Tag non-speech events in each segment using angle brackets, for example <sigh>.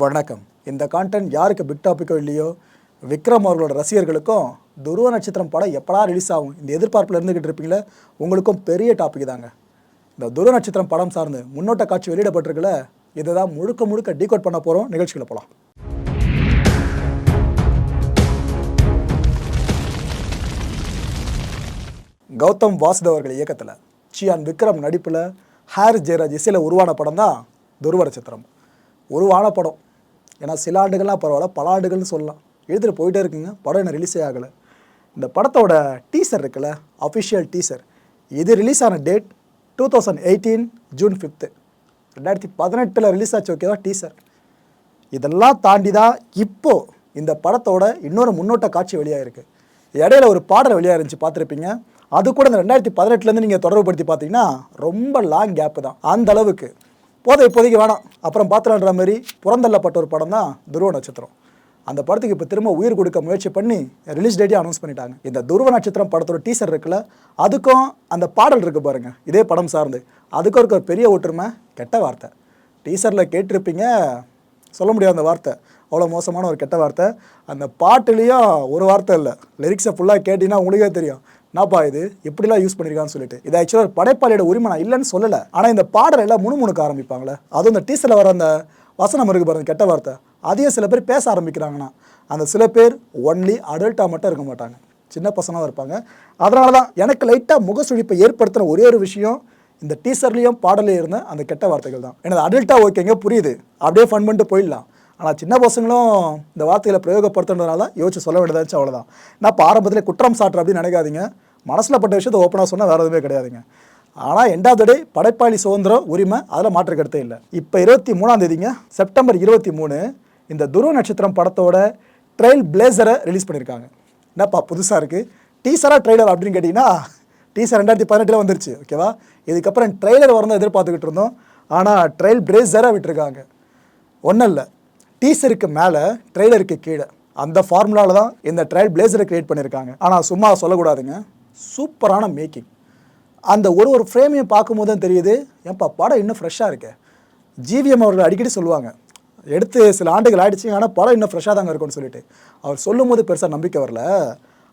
வணக்கம். இந்த கான்டென்ட் யாருக்கு பிக் டாப்பிக்கோ இல்லையோ விக்ரம் அவர்களோட ரசிகர்களுக்கும் துருவ நட்சத்திரம் படம் எப்படா ரிலீஸ் ஆகும்? இந்த எதிர்பார்ப்பில் இருந்துகிட்டு இருப்பீங்களே உங்களுக்கும் பெரிய டாபிக் தாங்க. இந்த துருவ நட்சத்திரம் படம் சார்ந்து முன்னோட்ட காட்சி வெளியிடப்பட்டிருக்கல இதை தான் முழுக்க முழுக்க டீகோட் பண்ண போகிறோம் நிகழ்ச்சிகளை போகலாம் கௌதம் வாசுதேவ் அவர்கள் இயக்கத்தில் சியான் விக்ரம் நடிப்பில் ஹாரிஸ் ஜெயராஜ் இசையில் உருவான படம் தான் துருவ நட்சத்திரம். உருவான படம். ஏன்னா சில ஆண்டுகள்லாம் பரவாயில்ல பல ஆண்டுகள்னு சொல்லலாம். எழுதிட்டு போயிட்டே இருக்குங்க. படம் என்ன ரிலீஸே ஆகலை. இந்த படத்தோட டீசர் இருக்குல்ல அஃபிஷியல் டீசர் இது ரிலீஸ் ஆன date two thousand eighteen June fifth ரெண்டாயிரத்தி பதினெட்டில் ரிலீஸ் ஆச்சு ஓகேவா டீசர் இதெல்லாம் தாண்டி தான் இப்போ இந்த படத்தோட இன்னொரு முன்னோட்ட காட்சி வெளியாயிருக்கு. இடையில ஒரு பாடல் வெளியாக இருந்துச்சு பார்த்துருப்பீங்க. அது கூட இந்த ரெண்டாயிரத்தி பதினெட்டுலேருந்து நீங்கள் தொடர்புபடுத்தி பார்த்தீங்கன்னா ரொம்ப லாங் கேப்பு தான். அந்த அளவுக்கு. போதை இப்போதைக்கு வேணாம். அப்புறம் பாத்திரன்ற மாதிரி புறந்தள்ளப்பட்ட ஒரு படம் தான் துருவ நட்சத்திரம். அந்த படத்துக்கு இப்போ திரும்ப உயிர் கொடுக்க முயற்சி பண்ணி ரிலீஸ் டேட்டே அனௌன்ஸ் பண்ணிட்டாங்க. இந்த துருவ நட்சத்திரம் படத்தோட டீசர் இருக்குல்ல அதுக்கும் அந்த பாடல் இருக்கு பாருங்க இதே படம் சார்ந்து. அதுக்கும் இருக்க ஒரு பெரிய ஒற்றுமை கெட்ட வார்த்தை. டீசரில் கேட்டிருப்பீங்க சொல்ல முடியாது அந்த வார்த்தை. அவ்வளோ மோசமான ஒரு கெட்ட வார்த்தை. அந்த பாட்டுலேயும் ஒரு வார்த்தை இல்லை. லிரிக்ஸை ஃபுல்லாக கேட்டிங்கன்னா உங்களுக்கே தெரியும். நாப்பா இது? எப்படிலாம் யூஸ் பண்ணியிருக்கான்னு சொல்லிட்டு. இது ஆக்சுவலாக ஒரு படைப்பாளியோட உரிமை நான் இல்லைன்னு சொல்லலை. ஆனால் இந்த பாடல் எல்லாம் முணுமுணுக்க ஆரம்பிப்பாங்களே. அதுவும் இந்த டீசரில் வர அந்த வசனம் இருக்கு பாருங்க கெட்ட வார்த்தை. அதையும் சில பேர் பேச ஆரம்பிக்கிறாங்கன்னா அந்த சில பேர் ஒன்லி அடல்ட்டாக மட்டும் இருக்க மாட்டாங்க. சின்ன பசங்களாக இருப்பாங்க. அதனால தான் எனக்கு லைட்டாக முகசுழிப்பை ஏற்படுத்தின ஒரே ஒரு விஷயம் இந்த டீசர்லேயும் பாடலையும் இருந்த அந்த கெட்ட வார்த்தைகள் தான். எனது அடல்ட்டாக ஓகேங்க புரியுது. அப்படியே ஃபன் பண்ணிட்டு போயிடலாம். ஆனால் சின்ன பசங்களும் இந்த வார்த்தைகளை பிரயோகப்படுத்துறதுனால தான் யோசிச்சு சொல்ல வேண்டியதாச்சு அவ்வளோதான் நான் இப்போ ஆரம்பத்தில் குற்றம் சாட்டுற அப்படின்னு நினைக்காதீங்க. மனசில் பட்ட விஷயத்தை ஓப்பனாக சொன்னால் வேறு எதுவுமே கிடையாதுங்க. ஆனால் எண்டாவது டே படைப்பாளி சுதந்திரம் உரிமை அதில் மாற்று கருத்தே இல்லை. இப்போ இருபத்தி மூணாம் தேதிங்க செப்டம்பர் இருபத்தி மூணு இந்த துருவ நட்சத்திரம் படத்தோட ட்ரெயில் பிளேசரை ரிலீஸ் பண்ணியிருக்காங்க என்னப்பா புதுசாக இருக்குது டீசராக ட்ரெய்லர் அப்படின்னு கேட்டிங்கன்னா டீசர் ரெண்டாயிரத்தி பதினெட்டில் வந்துருச்சு ஓகேவா இதுக்கப்புறம் ட்ரெய்லர் வரணும் எதிர்பார்த்துக்கிட்டு இருந்தோம். ஆனால் ட்ரெயில் பிரேசரை விட்டுருக்காங்க. ஒன்றும் இல்லை. டீசருக்கு மேலே ட்ரெய்லருக்கு கீழே. அந்த ஃபார்முலாவில் தான் இந்த ட்ரையல் பிளேசரை கிரியேட் பண்ணியிருக்காங்க ஆனால் சும்மா சொல்லக்கூடாதுங்க. சூப்பரான மேக்கிங் அந்த ஒரு ஒரு ஃப்ரேமையும் பார்க்கும்போது தான் தெரியுது ஏன்பா படம் இன்னும் ஃப்ரெஷ்ஷாக இருக்கு. ஜிவிஎம் அவர்கள் அடிக்கடி சொல்லுவாங்க எடுத்து சில ஆண்டுகள் ஆயிடுச்சு ஆனால் படம் இன்னும் ஃப்ரெஷ்ஷாக தாங்க இருக்கும்னு சொல்லிட்டு. அவர் சொல்லும்போது பெருசாக நம்பிக்கை வரல.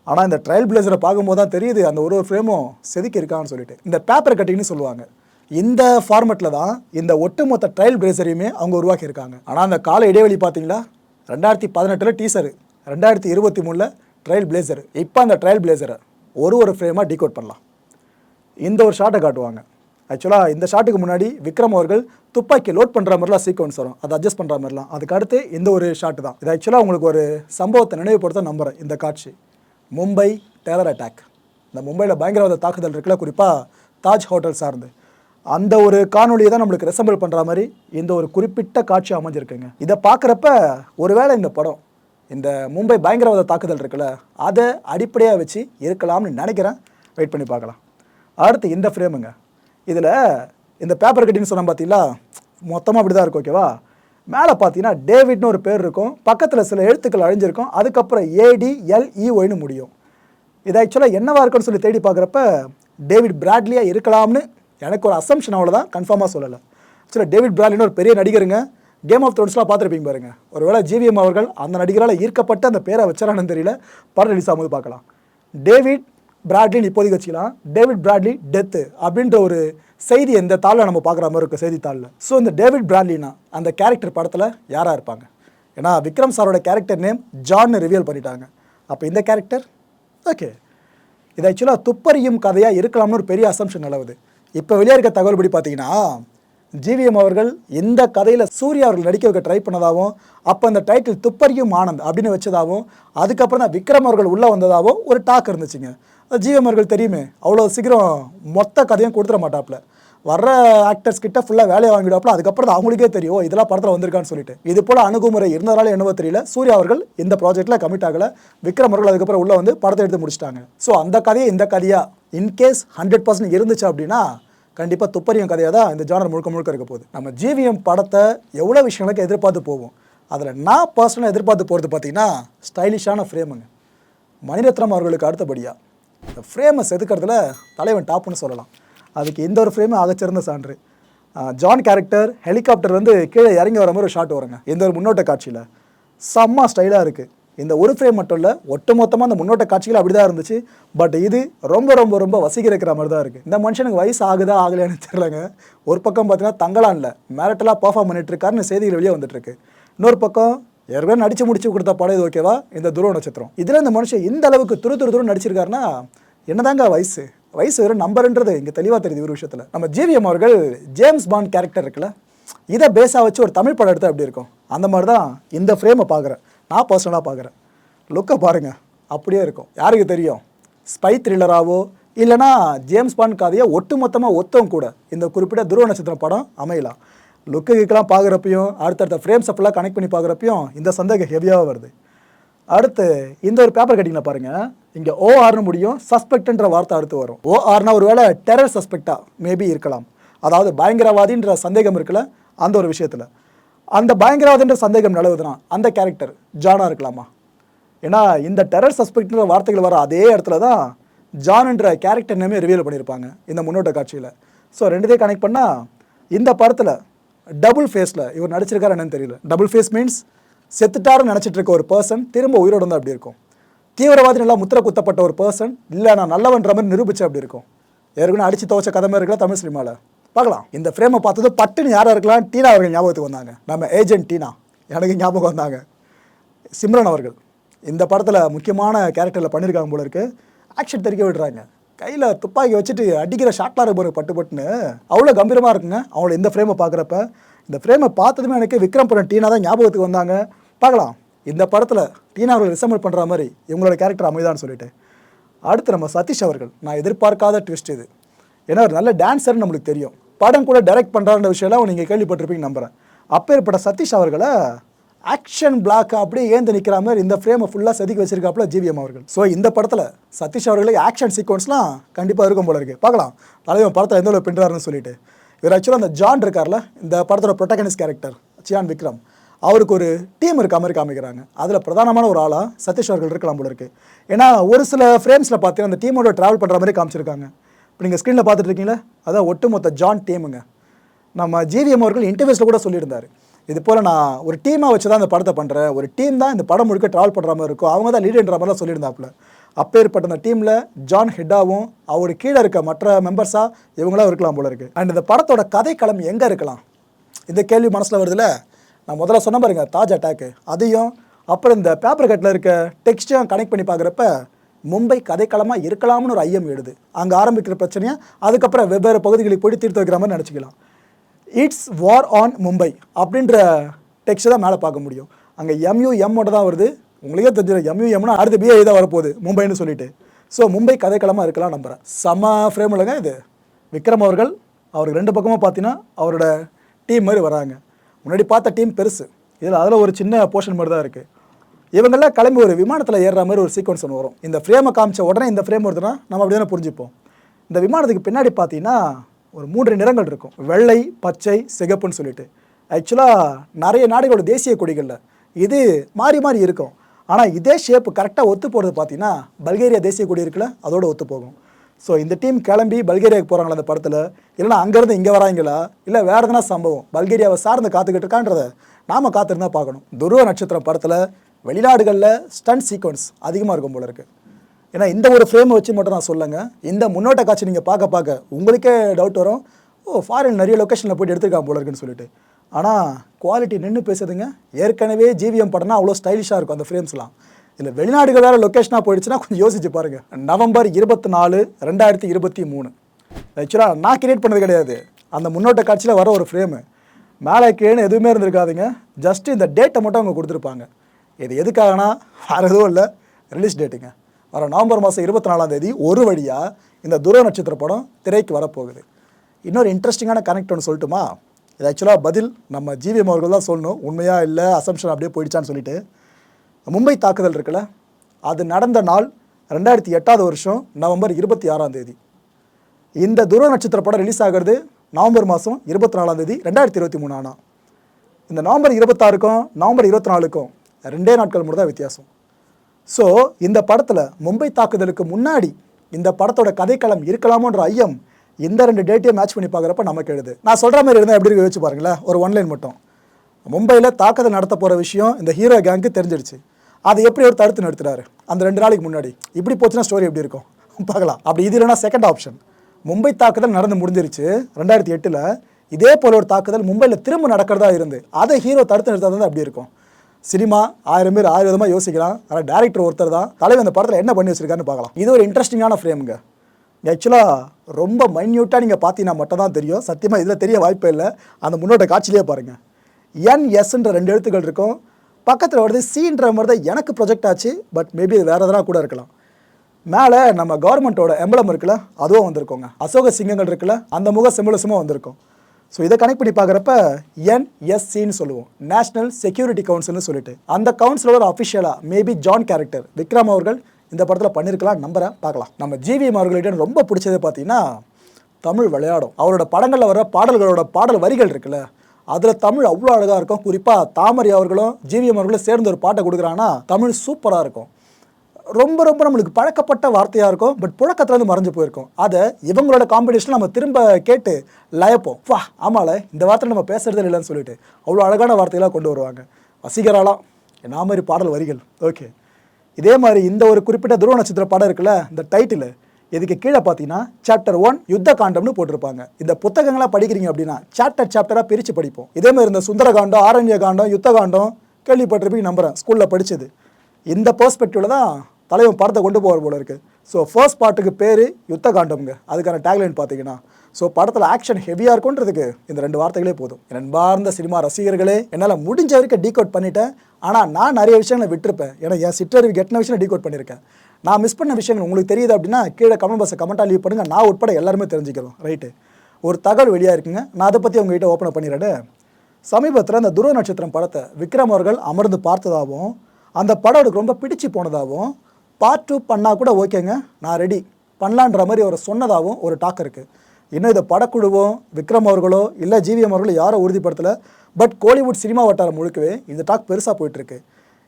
ஆனால் இந்த ட்ரையல் பிளேசரை பார்க்கும்போது தான் தெரியுது அந்த ஒரு ஒரு ஃப்ரேமும் செதுக்கி இருக்கான்னு சொல்லிட்டு. இந்த பேப்பர் கட்டிங்னு சொல்லுவாங்க. இந்த ஃபார்மெட்டில் தான் இந்த ஒட்டுமொத்த ட்ரையல் பிரேசரையுமே அவங்க உருவாக்கியிருக்காங்க. ஆனால் அந்த கால இடைவெளி பார்த்தீங்களா ரெண்டாயிரத்தி பதினெட்டில் டீசரு ரெண்டாயிரத்தி இருபத்தி மூணில் ட்ரையல் பிளேசர் இப்போ அந்த ட்ரையல் பிளேசரை ஒரு ஒரு ஃப்ரேமாக டீகோட் பண்ணலாம். இந்த ஒரு ஷாட்டை காட்டுவாங்க. ஆக்சுவலாக இந்த ஷாட்டுக்கு முன்னாடி விக்ரம் அவர்கள் துப்பாக்கி லோட் பண்ணுற மாதிரிலாம் சீக்வன்ஸ் வரும். அதை அட்ஜஸ்ட் பண்ணுற மாதிரிலாம். அதுக்கு அடுத்து இந்த ஒரு ஷாட்டு தான். இது ஆக்சுவலாக உங்களுக்கு ஒரு சம்பவத்தை நினைவுபடுத்த நம்புகிறேன் இந்த காட்சி. மும்பை டெரர் அட்டாக் இந்த மும்பையில் பயங்கரவாத தாக்குதல் இருக்குல்ல குறிப்பாக தாஜ் ஹோட்டல் சார்ந்து. அந்த ஒரு காணொலியை தான் நம்மளுக்கு ரெசம்பிள் பண்ணுற மாதிரி இந்த ஒரு குறிப்பிட்ட காட்சி அமைஞ்சிருக்குங்க. இதை பார்க்குறப்ப ஒருவேளை இந்த படம் இந்த மும்பை பயங்கரவாத தாக்குதல் இருக்குல்ல அதை அடிப்படையாக வச்சு இருக்கலாம்னு நினைக்கிறேன். வெயிட் பண்ணி பார்க்கலாம். அடுத்து இந்த ஃப்ரேமுங்க இதில் இந்த பேப்பர் கட்டின்னு சொன்னால் பார்த்தீங்களா மொத்தமாக அப்படி தான் இருக்கும் ஓகேவா மேலே பார்த்தீங்கன்னா டேவிட்னு ஒரு பேர் இருக்கும். பக்கத்தில் சில எழுத்துக்கள் அழிஞ்சிருக்கும். அதுக்கப்புறம் ஏடிஎல்இஒய்னு முடியும். இது ஆக்சுவலாக என்னவாக இருக்குன்னு சொல்லி தேடி பார்க்குறப்ப டேவிட் பிராட்லியாக இருக்கலாம்னு எனக்கு ஒரு அசம்ஷன் அவ்வளோதான் கன்ஃபார்மாக சொல்லலை. ஆக்சுவலாக டேவிட் பிராட்லின்னு ஒரு பெரிய நடிகருங்க. கேம் ஆஃப் த்ரோன்ஸ்லாம் பார்த்துருப்பீங்க பாருங்க. ஒருவேளை ஜிவிஎம் அவர்கள் அந்த நடிகரால் ஈர்க்கப்பட்ட அந்த பேரை வச்சாரான்னு தெரியல. படம் ரிலீஸ் ஆகும்போது பார்க்கலாம். டேவிட் பிராட்லின்னு இப்போதைக்கு வச்சுக்கலாம். டேவிட் பிராட்லி டெத்து அப்படின்ற ஒரு செய்தி இந்த தாளில் நம்ம பார்க்குற மாதிரி இருக்கும் செய்தித்தாளில் ஸோ இந்த டேவிட் பிராட்லினா அந்த கேரக்டர் படத்தில் யாராக இருப்பாங்க? ஏன்னா விக்ரம் சாரோட கேரக்டர் நேம் ஜான்னு ரிவியல் பண்ணிட்டாங்க. அப்போ இந்த கேரக்டர் ஓகே இது ஆக்சுவலாக துப்பறியும் கதையாக இருக்கலாம்னு ஒரு பெரிய அசம்ஷன் நிலவுது. இப்போ வெளியே இருக்க தகவல்படி பார்த்தீங்கன்னா ஜிவிஎம் அவர்கள் இந்த கதையில் சூர்யா அவர்கள் நடிக்க வைக்க ட்ரை பண்ணதாகவும் அப்போ அந்த டைட்டில் துப்பறியும் ஆனந்த் அப்படின்னு வச்சதாகவும் அதுக்கப்புறம் தான் விக்ரம் அவர்கள் உள்ளே வந்ததாகவும் ஒரு டாக் இருந்துச்சுங்க. ஜிவிஎம் அவர்கள் தெரியுமே அவ்வளோ சீக்கிரம் மொத்த கதையும் கொடுத்துட மாட்டாப்புல. வர்ற ஆக்டர்ஸ் கிட்ட ஃபுல்லாக வேலையை வாங்கிடுவாப்ல அதுக்கப்புறம் தான் அவங்களுக்கே தெரியும் இதெல்லாம் படத்தில் வந்திருக்கான்னு சொல்லிட்டு. இது போல் அணுகுமுறை இருந்ததால என்னவோ தெரியல. சூர்யா அவர்கள் இந்த ப்ராஜெக்ட்டில் கமிட் ஆகலை. விக்ரம் அவர்கள் அதுக்கப்புறம் உள்ளே வந்து படத்தை எடுத்து முடிச்சிட்டாங்க. ஸோ அந்த கதையை இந்த கதையாக இன்கேஸ் ஹண்ட்ரட் பர்சன்ட் இருந்துச்சு அப்படின்னா கண்டிப்பாக துப்பறியும் கதையாக தான் இந்த ஜானர் முழுக்க முழுக்க இருக்க போகுது. நம்ம ஜிவிஎம் படத்தை எவ்வளோ விஷயங்களுக்கு எதிர்பார்த்து போவோம். அதில் நான் பர்சனலாக எதிர்பார்த்து போகிறது பார்த்தீங்கன்னா ஸ்டைலிஷான ஃப்ரேமுங்க மணிரத்னம் அவர்களுக்கு அடுத்தபடியாக இந்த ஃப்ரேமை செதுக்கிறதுல தலைவன் டாப்னு சொல்லலாம். அதுக்கு எந்த ஒரு ஃப்ரேமும் ஆகச்சிறந்த சான்று. ஜான் கேரக்டர் ஹெலிகாப்டர் வந்து கீழே இறங்கி வர மாதிரி ஒரு ஷாட் வருங்க. இந்த ஒரு முன்னோட்ட காட்சியில். செம்ம ஸ்டைலாக இருக்குது இந்த ஒரு ஃப்ரேம் மட்டும் இல்லை ஒட்டுமொத்தமாக அந்த முன்னோட்ட காட்சிகள் அப்படி தான் இருந்துச்சு. பட் இது ரொம்ப ரொம்ப ரொம்ப வசீகரிக்கிற மாதிரி தான் இருக்குது இந்த மனுஷனுக்கு வயசு ஆகுதா ஆகலையான்னு தெரியலங்க. ஒரு பக்கம் பார்த்தீங்கன்னா தங்கலான்ல மேரட்டலாக பர்ஃபார்ம் பண்ணிட்டுருக்காருன்னு செய்திகள் வெளியே வந்துட்டுருக்கு. இன்னொரு பக்கம் ஏற்கனவே நடிச்சு முடிச்சு கொடுத்த படம் இது ஓகேவா இந்த துருவ நட்சத்திரம். இதில் இந்த மனுஷன் இந்த அளவுக்கு துரு துரு துரு நடிச்சிருக்காருன்னா என்னதாங்க வயசு? வயசு வெறும் நம்பர்ன்றது இங்கே தெளிவாக தெரியுது ஒரு விஷயத்தில். நம்ம ஜிவிஎம் அவர்கள் ஜேம்ஸ் பாண்ட் கேரக்டர் இருக்குல்ல இதை பேஸாக வச்சு ஒரு தமிழ் படம் எடுத்தால் எப்படி இருக்கும்? அந்த மாதிரி தான் இந்த ஃப்ரேமை பார்க்குறேன் நான் பர்சனலாக பார்க்குறேன் லுக்கை பாருங்கள் அப்படியே இருக்கும். யாருக்கு தெரியும்? ஸ்பை த்ரில்லராகவோ இல்லைனா ஜேம்ஸ் பாண்ட் கதையை ஒட்டுமொத்தமாக ஒத்தவும் கூட இந்த குறிப்பிட்ட துருவ நட்சத்திரம் படம் அமையலாம். லுக்கு கிக்கெலாம் பார்க்குறப்பையும் அடுத்தடுத்த ஃப்ரேம்ஸ் அப்பெல்லாம் கனெக்ட் பண்ணி பார்க்குறப்பையும் இந்த சந்தேகம் ஹெவியாக வருது. அடுத்து இந்த ஒரு பேப்பர் கட்டிங்கில் பாருங்க. இங்கே ஓஆர்னு முடியும் சஸ்பெக்ட்ன்ற வார்த்தை அடுத்து வரும். ஓஆர்னா ஒருவேளை டெரர் சஸ்பெக்டா மேபி இருக்கலாம். அதாவது பயங்கரவாதின்ற சந்தேகம் இருக்குல்ல அந்த ஒரு விஷயத்தில். அந்த பயங்கரவாதின்ற சந்தேகம் நிலவுதுன்னா அந்த கேரக்டர் ஜானா இருக்கலாமா? ஏன்னா இந்த டெரர் சஸ்பெக்ட்ன்ற வார்த்தைகள் வர அதே இடத்துல தான் ஜான்ன்ற கேரக்டர் நேமே ரிவீல் பண்ணியிருப்பாங்க இந்த முன்னோட்ட காட்சியில். ஸோ ரெண்டுத்தையும் கனெக்ட் பண்ணால் இந்த படத்தில் டபுள் ஃபேஸில் இவர் நடிச்சிருக்காரு என்னன்னு தெரியல. டபுள் ஃபேஸ் மீன்ஸ் செத்துட்டாருன்னு நினச்சிட்டு இருக்க ஒரு பர்சன் திரும்ப உயிரோடு வந்து அப்படி இருக்கும்? தீவிரவாதி நல்லா முத்திர குத்தப்பட்ட ஒரு பர்சன் இல்லை நான் நல்லவன்ற மாதிரி நிரூபிச்சு அப்படி இருக்கும்? ஏற்கனவே அடிச்சு துவச்ச கதை மாதிரி இருக்கலாம் தமிழ் சினிமாவில் பார்க்கலாம். இந்த ஃப்ரேமை பார்த்தது பட்டுன்னு யாராக இருக்கலாம் டீனா அவர்கள் ஞாபகத்துக்கு வந்தாங்க? நம்ம ஏஜென்ட் டீனா. எனக்கு ஞாபகம் வந்தாங்க. சிம்ரன் அவர்கள். இந்த படத்தில் முக்கியமான கேரக்டரில் பண்ணியிருக்காங்க போல இருக்கு. ஆக்ஷன் தெரிக்க விடுறாங்க. கையில் துப்பாக்கி வச்சுட்டு அடிக்கிற ஷாட்லாம் இருப்பாரு பட்டு பட்டுன்னு. அவ்வளோ கம்பீரமாக இருக்குங்க. அவங்கள இந்த ஃப்ரேமை பார்க்குறப்ப. இந்த ஃப்ரேமை பார்த்ததுமே எனக்கு விக்ரம் புரன் டீனா தான் ஞாபகத்துக்கு வந்தாங்க. பார்க்கலாம். இந்த படத்தில் டீனா அவர்கள் ரிசம்பிள் பண்ணுற மாதிரி இவங்களோட கேரக்டர் அமைதான்னு சொல்லிட்டு. அடுத்து நம்ம சதீஷ் அவர்கள். நான் எதிர்பார்க்காத ட்விஸ்ட் இது. ஏன்னா ஒரு நல்ல டான்ஸர்னு நம்மளுக்கு தெரியும். படம் கூட டைரக்ட் பண்ணுறான்ற விஷயம்லாம் நீங்கள் கேள்விப்பட்டிருப்பீங்க நம்புறேன். அப்பேற்பட்ட சதீஷ் அவர்களை ஆக்ஷன் பிளாக் அப்படியே ஏந்து நிற்கிற மாதிரி இந்த ஃப்ரேமை ஃபுல்லாக செதுக்கி வச்சிருக்காப்புல ஜிவிஎம் அவர்கள். ஸோ இந்த படத்தில் சதீஷ் அவர்களுக்கு ஆக்ஷன் சீக்வன்ஸ்லாம் கண்டிப்பாக இருக்கும் போல இருக்குது பார்க்கலாம். தலைவன் படத்தில் எந்த அளவு பின்றாருன்னு சொல்லிட்டு. இவர் ஆக்சுவலாக அந்த ஜான் இருக்கார்ல இந்த படத்தோட ப்ரொட்டகனிஸ்ட் கேரக்டர் சியான் விக்ரம் அவருக்கு ஒரு டீம் இருக்க மாதிரி காமிக்கிறாங்க அதில் பிரதானமான ஒரு ஆளாக சதீஷ் அவர்கள் இருக்கலாம் போல இருக்குது ஏன்னா ஒரு சில ஃப்ரேம்ஸில் பார்த்தீங்கன்னா அந்த டீமோட ட்ராவல் பண்ணுற மாதிரி காமிச்சிருக்காங்க. இப்போ நீங்கள் ஸ்க்ரீனில் பார்த்துட்டு இருக்கீங்களா? அதான் ஒட்டுமொத்த ஜான் டீமுங்க நம்ம ஜிவிஎம் அவர்கள் இன்டர்வியூஸில் கூட சொல்லியிருந்தார். இது போல் நான் ஒரு டீமாக வச்சு தான் இந்த படத்தை பண்ணுறேன் ஒரு டீம் தான் இந்த படம் முழுக்க ட்ராவல் பண்ணுற மாதிரி இருக்கும். அவங்க தான் லீடுன்ற மாதிரிலாம் சொல்லியிருந்தாப்புல. அப்பேற்பட்ட அந்த டீமில் ஜான் ஹெட்டாவும் அவருக்கு கீழே இருக்க மற்ற மெம்பர்ஸாக இவங்களாம் இருக்கலாம் போல இருக்குது அண்ட் இந்த படத்தோட கதைக்களம் எங்கே இருக்கலாம்? இந்த கேள்வி மனசில் வருதுல்ல நான் முதல்ல சொன்ன பாருங்க தாஜ் அட்டாக்கு அதையும் அப்புறம் இந்த பேப்பர் கட்டில் இருக்க டெக்ஸ்டையும் கனெக்ட் பண்ணி பார்க்குறப்ப மும்பை கதைக்களமாக இருக்கலாம்னு ஒரு ஐயம் எழுது அங்கே ஆரம்பிக்கிற பிரச்சனையை அதுக்கப்புறம் வெவ்வேறு பகுதிகளுக்கு போய் தீர்த்து வைக்கிற மாதிரி நினச்சிக்கலாம். இட்ஸ் வார் ஆன் மும்பை அப்படின்ற டெக்ஸ்ட் தான் மேலே பார்க்க முடியும். அங்கே எம்யூ எம்மோட தான் வருது. உங்களுக்கே தெரிஞ்சிடும் எம்யூ எம்னா அடுத்து பிஏ தான் வரப்போகுது மும்பைன்னு சொல்லிட்டு. ஸோ மும்பை கதைக்களமாக இருக்கலாம் நம்புகிறேன் செம்ம ஃப்ரேம் இல்லைங்க இது. விக்ரம் அவர்கள் அவருக்கு ரெண்டு பக்கமும் பார்த்தீங்கன்னா அவரோட டீம் மாதிரி வராங்க. முன்னாடி பார்த்த டீம் பெருசு. இதில் அதில் ஒரு சின்ன போர்ஷன் மாதிரி தான் இருக்குது இவங்கெல்லாம் கிளம்பி ஒரு விமானத்தில் ஏறுற மாதிரி ஒரு சீக்வன்ஸ் ஒன்று வரும். இந்த ஃப்ரேமை காமிச்ச உடனே இந்த ஃப்ரேம் வருதுன்னா நம்ம அப்படி தானே புரிஞ்சுப்போம். இந்த விமானத்துக்கு பின்னாடி பார்த்தீங்கன்னா ஒரு மூன்று நிறங்கள் இருக்கும். வெள்ளை பச்சை சிகப்புன்னு சொல்லிட்டு. ஆக்சுவலாக நிறைய நாடுகளோட தேசிய கொடிகளில் இது மாறி மாறி இருக்கும். ஆனால் இதே ஷேப் கரெக்டாக ஒத்து போகிறது பார்த்தீங்கன்னா பல்கேரியா தேசிய கொடி இருக்குல்ல அதோட ஒத்து போகும். ஸோ இந்த டீம் கிளம்பி பல்கேரியாவுக்கு போகிறாங்களா அந்த படத்தில்? இல்லைன்னா அங்கேருந்து இங்கே வராங்களா? இல்லை வேறு எதனா சம்பவம்? பல்கேரியாவை சார்ந்து காத்துக்கிட்டு இருக்கான்றதை நாம் காத்திருந்தா பார்க்கணும். துருவ நட்சத்திரம் படத்தில் வெளிநாடுகளில் ஸ்டன் சீக்வன்ஸ் அதிகமாக இருக்கும் போல இருக்குது ஏன்னா இந்த ஒரு ஃப்ரேமை வச்சு மட்டும் நான் சொல்லுங்க இந்த முன்னோட்ட காட்சி நீங்கள் பார்க்க பார்க்க உங்களுக்கே டவுட் வரும். ஓ ஃபாரின் நிறைய லொக்கேஷனில் போய்ட்டு எடுத்துருக்கான் போல இருக்குன்னு சொல்லிட்டு. ஆனால் குவாலிட்டி நின்று பேசுதுங்க. ஏற்கனவே ஜிவிஎம் படம்னா அவ்வளோ ஸ்டைலிஷாக இருக்கும் அந்த ஃப்ரேம்ஸ்லாம் இல்லை வெளிநாடுகள் வேறு லொக்கேஷனாக போயிடுச்சுன்னா கொஞ்சம் யோசிச்சு பாருங்கள் நவம்பர் இருபத்தி நாலு ரெண்டாயிரத்தி இருபத்தி மூணு. ஆக்சுவலாக நான் கிரியேட் பண்ணது கிடையாது. அந்த முன்னோட்ட காட்சியில் வர ஒரு ஃப்ரேமு மேலே கீழே எதுவுமே இருந்திருக்காதுங்க. ஜஸ்ட் இந்த டேட்டை மட்டும் அவங்க கொடுத்துருப்பாங்க. இது எதுக்காகனா வேறு எதுவும் இல்லை. ரிலீஸ் டேட்டுங்க வர நவம்பர் மாதம் இருபத்தி நாலாம் தேதி ஒரு வழியாக இந்த துருவ நட்சத்திர படம் திரைக்கு வரப்போகுது. இன்னொரு இன்ட்ரெஸ்டிங்கான கனெக்ட் ஒன்று சொல்லட்டுமா? இது ஆக்சுவலாக பதில் நம்ம ஜிவிஎம் அவர்கள் தான் சொல்லணும். உண்மையாக இல்லை அசம்ஷன் அப்படியே போயிடுச்சான்னு சொல்லிட்டு. மும்பை தாக்குதல் இருக்குல்ல? அது நடந்த நாள் ரெண்டாயிரத்தி எட்டாவது வருஷம் நவம்பர் இருபத்தி ஆறாம் தேதி. இந்த துருவ நட்சத்திர படம் ரிலீஸ் ஆகிறது நவம்பர் மாதம் இருபத்தி நாலாம் தேதி ரெண்டாயிரத்தி இருபத்தி மூணு ஆனால் இந்த நவம்பர் இருபத்தாறுக்கும் நவம்பர் இருபத்தி நாலுக்கும் ரெண்டே நாட்கள் மட்டும் தான் வித்தியாசம். ஸோ இந்த படத்தில் மும்பை தாக்குதலுக்கு முன்னாடி இந்த படத்தோட கதைக்களம் இருக்கலாமோன்ற ஐயம் இந்த ரெண்டு டேட்டையும் மேட்ச் பண்ணி பார்க்குறப்ப நமக்கு எழுது. நான் சொல்கிற மாதிரி இருந்தால் எப்படி யோசிச்சு பாருங்களேன் ஒரு ஒன்லைன் மட்டும். மும்பையில் தாக்குதல் நடத்த போகிற விஷயம் இந்த ஹீரோ கேங்க்கு தெரிஞ்சிடுச்சு அதை எப்படி ஒரு தடுத்து நிறுத்துறாரு? அந்த ரெண்டு நாளைக்கு முன்னாடி. இப்படி போச்சுன்னா ஸ்டோரி எப்படி இருக்கும்? <laughs> பார்க்கலாம். அப்படி இது இல்லைனா செகண்ட் ஆப்ஷன் மும்பை தாக்குதல் நடந்து முடிஞ்சிருச்சு. ரெண்டாயிரத்தி எட்டில் இதே போல ஒரு தாக்குதல் மும்பையில் திரும்ப நடக்கிறதா இருந்து அதை ஹீரோ தடுத்து நிறுத்தாதான் அப்படி இருக்கும். சினிமா ஆயிரம் பேர் ஆயிரம் விதமாக யோசிக்கலாம். ஆனால் டேரக்டர் ஒருத்தர் தான். தலைவர் அந்த படத்தில் என்ன பண்ணி வச்சிருக்காருன்னு பார்க்கலாம். இது ஒரு இன்ட்ரெஸ்டிங்கான ஃப்ரேமுங்க ஆக்சுவலாக ரொம்ப மைன்யூட்டாக நீங்கள் பார்த்தீங்கன்னா மட்டும் தான் தெரியும். சத்தியமாக இதில் தெரிய வாய்ப்பே இல்லை. அந்த முன்னோட்ட காட்சியிலே பாருங்கள் என் எஸ்ன்ற ரெண்டு எழுத்துக்கள் இருக்கும். பக்கத்தில் வருது சீன்ற மாதிரி தான் எனக்கு ப்ரொஜெக்ட் ஆச்சு பட் மேபி வேறு எதனா கூட இருக்கலாம். மேலே நம்ம கவர்மெண்ட்டோட எம்பளம் இருக்குல்ல அதுவும் வந்திருக்கோங்க. அசோக சிங்கங்கள் இருக்குல்ல அந்த முக சிம்பிளஸுமும் வந்திருக்கும். ஸோ இதை கனெக்ட் பண்ணி பார்க்குறப்ப என்எஸ்சின்னு சொல்லுவோம். நேஷனல் செக்யூரிட்டி கவுன்சில்னு சொல்லிட்டு. அந்த கவுன்சிலோட அஃபிஷியலாக மேபி ஜான் கேரக்டர் விக்ரம் அவர்கள் இந்த படத்தில் பண்ணியிருக்கலாம் நம்புறேன் பார்க்கலாம். நம்ம ஜிவிஎம் அவர்கள்ட்ட ரொம்ப பிடிச்சது பார்த்தீங்கன்னா தமிழ் விளையாடும். அவரோட படங்களில் வர பாடல்களோட பாடல் வரிகள் இருக்குல்ல அதில் தமிழ் அவ்வளோ அழகாக இருக்கும். குறிப்பாக தாமரை அவர்களும் ஜிவிஎம் அவர்களும் சேர்ந்து ஒரு பாட்டை கொடுக்குறாங்கன்னா தமிழ் சூப்பராக இருக்கும். ரொம்ப ரொம்ப நம்மளுக்கு பழக்கப்பட்ட வார்த்தையாக இருக்கும். பட் புழக்கத்துலேருந்து மறைஞ்சு போயிருக்கும். அதை இவங்களோட காம்படிஷன் நம்ம திரும்ப கேட்டு லயப்போம். வா ஆமால இந்த வார்த்தை நம்ம பேசுகிறதே இல்லைன்னு சொல்லிட்டு அவ்வளோ அழகான வார்த்தையெல்லாம் கொண்டு வருவாங்க. வசீகராலாம் என்ன மாதிரி பாடல் வரிகள். ஓகே. இதே மாதிரி இந்த ஒரு குறிப்பிட்ட துருவ நட்சத்திர படம் இருக்குல்ல இந்த டைட்டில் இதுக்கு கீழே பார்த்தீங்கன்னா சாப்டர் ஒன் யுத்த காண்டம்னு போட்டிருப்பாங்க. இந்த புத்தகங்களாக படிக்கிறீங்க அப்படின்னா சாப்டர் சாப்டராக பிரித்து படிப்போம். இதே மாதிரி இந்த சுந்தர காண்டம் ஆரண்ய காண்டம் யுத்த காண்டம் கேள்விப்பட்டிருப்பீங்க நம்புறேன். ஸ்கூலில் படிச்சது. இந்த பெர்ஸ்பெக்டிவில் தான் தலைவன் படத்தை கொண்டு போகிற போல இருக்குது ஸோ ஃபர்ஸ்ட் பார்ட்டுக்கு பேர் யுத்த காண்டம்ங்க. அதுக்கான டேக்லைன் பார்த்தீங்கன்னா ஸோ படத்தில் ஆக்ஷன் ஹெவியாக இருக்குன்றதுக்கு இந்த ரெண்டு வார்த்தைகளே போதும். நண்பார்ந்த சினிமா ரசிகர்களே என்னால் முடிஞ்ச வரைக்கும் டீகோட் பண்ணிட்டேன். ஆனால் நான் நிறைய விஷயங்களை விட்டுருப்பேன். ஏன்னா என் சிற்றறிவு கெட்டின விஷயம் டீகோட் பண்ணியிருக்கேன். நான் மிஸ் பண்ண விஷயங்கள் உங்களுக்கு தெரியுது அப்படின்னா கீழே கமெண்ட் பாக்ஸை கமெண்ட்டாக லீவ் பண்ணுங்கள் நான் உட்பட எல்லாருமே தெரிஞ்சுக்கிறோம். ரைட்டு ஒரு தகவல் வெளியாக இருக்குங்க. நான் அதை பற்றி உங்ககிட்ட ஓப்பன் பண்ணிடுறேன். சமீபத்தில் அந்த துருவ நட்சத்திரம் படத்தை விக்ரம் அவர்கள் அமர்ந்து பார்த்ததாகவும் அந்த படம் அவருக்கு ரொம்ப பிடிச்சு போனதாகவும் பார்ட் டூ பண்ணால் கூட ஓகேங்க. நான் ரெடி பண்ணலான்ற மாதிரி அவர் சொன்னதாகவும் ஒரு டாக் இருக்குது இன்னும் இதை படக்குழுவோ விக்ரம் அவர்களோ இல்லை ஜிவிஎம் அவர்களோ யாரோ உறுதிப்படுத்தலை. பட் கோலிவுட் சினிமா வட்டாரம் முழுக்கவே இந்த டாக் பெருசாக போயிட்டுருக்கு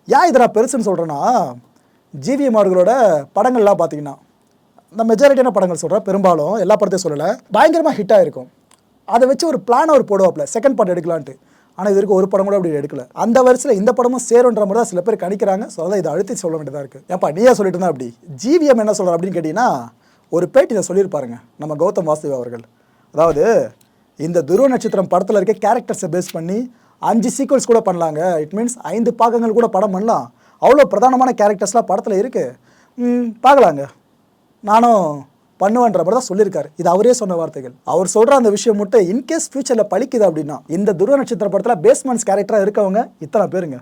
ஏன் இதை நான் பெருசுன்னு சொல்கிறேன்னா ஜிவிஎம் அவர்களோட படங்கள்லாம் பார்த்தீங்கன்னா இந்த மெஜாரிட்டியான படங்கள் சொல்கிறேன் பெரும்பாலும் எல்லா படத்தையும் சொல்லலை. பயங்கரமாக ஹிட் இருக்கும் அதை வச்சு ஒரு பிளான் அவர் போடுவாப்பில் செகண்ட் பார்ட் எடுக்கலான்ட்டு. ஆனால் இது வரைக்கும் ஒரு படம் கூட அப்படி எடுக்கல. அந்த வருஷத்தில் இந்த படமும் சேருன்ற மாதிரி தான் சில பேர் கணிக்கிறாங்க. ஸோ அதான் இதை அழுத்தி சொல்ல வேண்டியதாக இருக்குது ஏப்பா நீயே சொல்லிட்டு இருந்தா அப்படி? ஜிவிஎம் என்ன சொல்கிறார் அப்படின்னு கேட்டிங்கன்னா ஒரு பேட்டியில் சொல்லியிருப்பாருங்க நம்ம கௌதம் வாசுதேவ் அவர்கள். அதாவது இந்த துருவ நட்சத்திரம் படத்தில் இருக்க கேரக்டர்ஸை பேஸ் பண்ணி அஞ்சு சீக்வல்ஸ் கூட பண்ணலாங்க. இட் மீன்ஸ் ஐந்து பாகங்கள் கூட படம் பண்ணலாம். அவ்வளோ பிரதானமான கேரக்டர்ஸ்லாம் படத்தில் இருக்குது பார்க்கலாங்க. நானும் பண்ணுவேன்ற மாதிரி தான் சொல்லியிருக்காரு. இது அவரே சொன்ன வார்த்தைகள். அவர் சொல்கிற அந்த விஷயம் மட்டும் இன்கேஸ் ஃபியூச்சரில் பழிக்குது அப்படின்னா இந்த துருவ நட்சத்திர படத்தில் பேஸ்மெண்ட்ஸ் கேரக்டராக இருக்கவங்க இத்தனை பேருங்க.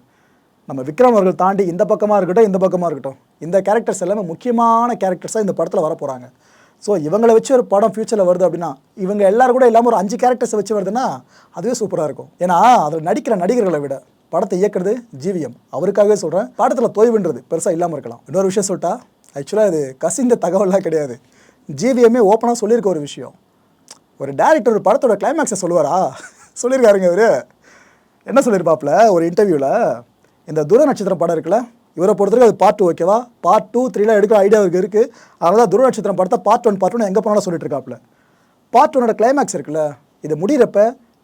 நம்ம விக்ரம் அவர்கள் தாண்டி இந்த பக்கமாக இருக்கட்டும் இந்த பக்கமாக இருக்கட்டும். இந்த கேரக்டர்ஸ் எல்லாமே முக்கியமான கேரக்டர்ஸாக இந்த படத்தில் வர போகிறாங்க ஸோ இவங்களை வச்சு ஒரு படம் ஃபியூச்சரில் வருது அப்படின்னா இவங்க எல்லோரும் கூட இல்லாமல் ஒரு அஞ்சு கேரக்டர்ஸை வச்சு வருதுன்னா அதுவே சூப்பராக இருக்கும். ஏன்னா அதில் நடிக்கிற நடிகர்களை விட படத்தை இயக்கிறது ஜிவிஎம் அவருக்காகவே சொல்கிறேன் படத்தில் தொய்வுன்றது பெருசாக இல்லாமல் இருக்கலாம். இன்னொரு விஷயம் சொல்லிட்டா ஆக்சுவலாக இது கசிந்த தகவல்லாம் கிடையாது. ஜிவிஎம்மே ஓப்பனாக சொல்லியிருக்க ஒரு விஷயம். ஒரு டேரக்டர் ஒரு படத்தோட கிளைமேக்ஸை சொல்லுவாரா? <laughs> சொல்லியிருக்காருங்க இவர். என்ன சொல்லியிருப்பாப்புல? ஒரு இன்டர்வியூவில் இந்த துர நட்சத்திரம் படம் இருக்குல்ல இவரை பொறுத்தவரைக்கும் அது பார்ட் டூ ஓகேவா பார்ட் டூ த்ரீலாம் எடுக்கிற ஐடியா அவருக்கு இருக்குது அதனால தான் துர நட்சத்திரம் படத்தை பார்ட் ஒன் பார்ட் ஒன் எங்கே போனாலும் சொல்லிட்டு இருக்காப்புல. பார்ட் ஒன்னோட கிளைமேக்ஸ் இருக்குல்ல இது முடிகிறப்ப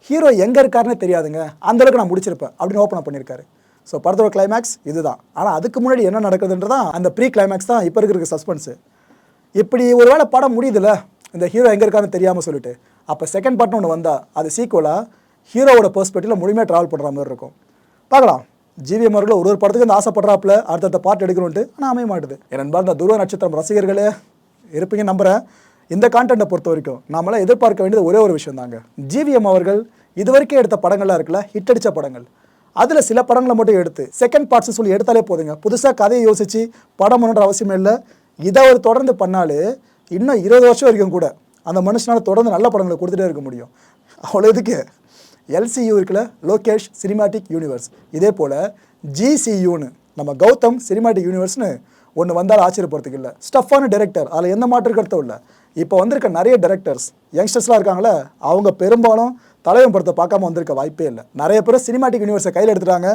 ஹீரோ எங்கே இருக்காருன்னு தெரியாதுங்க. அந்த அளவுக்கு நான் முடிச்சிருப்பேன். அப்படின்னு ஓப்பன் பண்ணியிருக்காரு. ஸோ படத்தோட கிளைமேக்ஸ் இதுதான். ஆனால் அதுக்கு முன்னாடி என்ன நடக்குதுன்றதான் அந்த ப்ரீ கிளைமேக்ஸ் தான் இப்போ இருக்கிற சஸ்பென்ஸு இப்படி ஒரு வேளை படம் முடியுதுல்ல இந்த ஹீரோ எங்கே இருக்கான்னு தெரியாமல் சொல்லிட்டு அப்போ செகண்ட் பார்ட்னு ஒன்று வந்தால் அது சீக்குவலாக ஹீரோவோட பெர்ஸ்பெக்டிவில் முழுமையாக ட்ராவல் பண்ணுற மாதிரி இருக்கும். பார்க்கலாம். ஜிவிஎம் அவர்கள் ஒரு ஒரு படத்துக்கு இந்த ஆசைப்படுறாப்புல அடுத்தடுத்த பார்ட் எடுக்கணுன்ட்டு ஆனால் அமைய மாட்டுது. என் நண்பர் துருவ நட்சத்திரம் ரசிகர்களே இருப்பீங்க நம்புகிறேன் இந்த கான்டென்ட்டை பொறுத்த வரைக்கும் நாமெல்லாம் எதிர்பார்க்க வேண்டியது ஒரே ஒரு விஷயம் தாங்க ஜிவிஎம் அவர்கள் இது வரைக்கும் எடுத்த படங்கள்லாம் இருக்குல்ல ஹிட் அடித்த படங்கள். அதில் சில படங்களை மட்டும் எடுத்து செகண்ட் பார்ட்ஸ் சொல்லி எடுத்தாலே போதுங்க. புதுசாக கதையை யோசித்து படம் பண்ணுற அவசியம் இல்லை. இதை அவர் தொடர்ந்து பண்ணாலே இன்னும் இருபது வருஷம் வரைக்கும் கூட அந்த மனுஷனால் தொடர்ந்து நல்ல படங்களை கொடுத்துட்டே இருக்க முடியும். அவ்வளோ இதுக்கு எல்சியூ இருக்குல்ல லோகேஷ் சினிமாட்டிக் யூனிவர்ஸ் இதே போல் ஜிசியூன்னு நம்ம கௌதம் சினிமாட்டிக் யூனிவர்ஸ்னு ஒன்று வந்தால் ஆச்சரியப்படுறதுக்கு இல்லை. ஸ்டஃப்பான டேரக்டர் அதில் எந்த மாற்று கருத்தும் இல்லை. இப்போ வந்திருக்க நிறைய டைரக்டர்ஸ் யங்ஸ்டர்ஸ்லாம் இருக்காங்களே அவங்க பெரும்பாலும் தலைவன் படத்தை பார்க்காம வந்திருக்க வாய்ப்பே இல்லை. நிறைய பேர் சினிமாட்டிக் யூனிவர்ஸை கையில் எடுத்துட்டாங்க.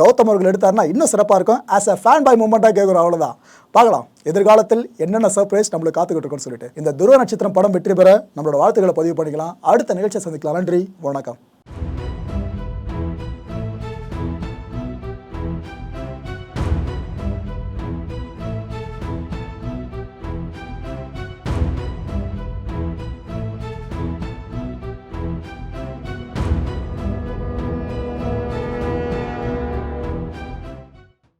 கௌதம் அவர்கள் எடுத்தாருன்னா இன்னும் சிறப்பாக இருக்கும். ஆஸ் அ ஃபேன் பாய் மூமெண்ட்டாக கேட்குறோம் அவ்வளோதான் பார்க்கலாம். எதிர்காலத்தில் என்னென்ன சர்ப்ரைஸ் நம்மளுக்கு காத்துக்கிட்டு இருக்கோம்னு சொல்லிட்டு. இந்த துருவ நட்சத்திரம் படம் வெற்றி பெற நம்மளோட வாழ்த்துக்களை பதிவு பண்ணிக்கலாம். அடுத்த நிகழ்ச்சியை சந்திக்கலாம். நன்றி. வணக்கம்.